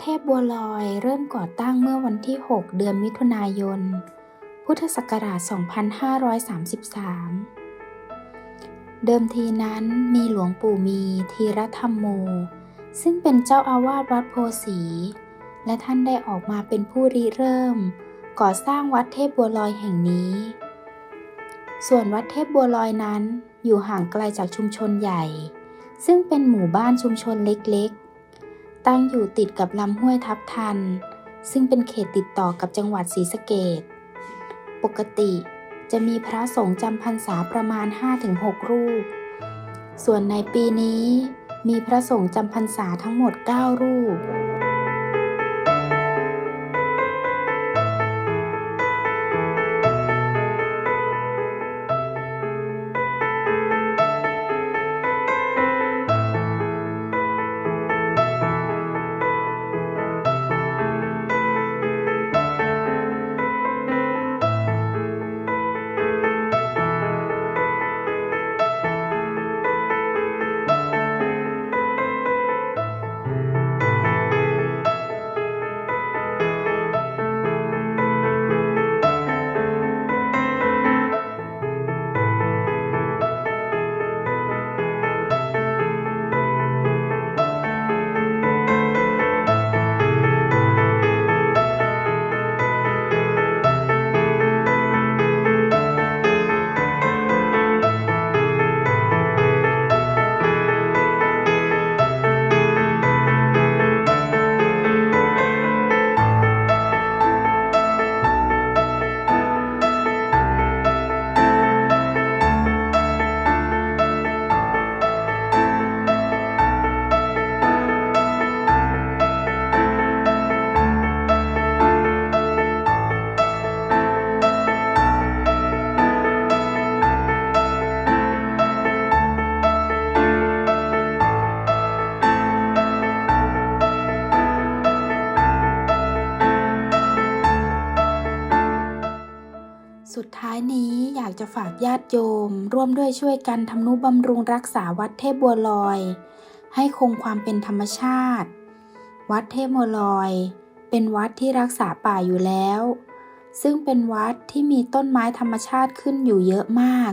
เทพบัวลอยเริ่มก่อตั้งเมื่อวันที่ 6 เดือนมิถุนายน พุทธศักราช 2533 เดิมทีนั้นมีหลวงปู่มีธีรธรรมโม ซึ่งเป็นเจ้าอาวาสวัดโพสี และท่านได้ออกมาเป็นผู้ริเริ่ม ก่อสร้างวัดเทพบัวลอยแห่งนี้ ส่วนวัดเทพบัวลอยนั้นอยู่ห่างไกลจากชุมชนใหญ่ ซึ่งเป็นหมู่บ้านชุมชนเล็กๆ ตั้งอยู่ติดกับลำห้วยทับทัน ซึ่งเป็นเขตติดต่อกับจังหวัดศรีสะเกดปกติจะมีพระสงฆ์จำพรรษาประมาณ 5-6 รูป ส่วนในปีนี้มีพระสงฆ์จำพรรษาทั้งหมด 9 รูป สุดท้ายนี้อยากจะฝากญาติโยม ร่วมด้วยช่วยกันทำนุบำรุงรักษาวัดเทพบัวลอย ให้คงความเป็นธรรมชาติ วัดเทพบัวลอย เป็นวัดที่รักษาป่าอยู่แล้ว ซึ่งเป็นวัดที่มีต้นไม้ธรรมชาติขึ้นอยู่เยอะมาก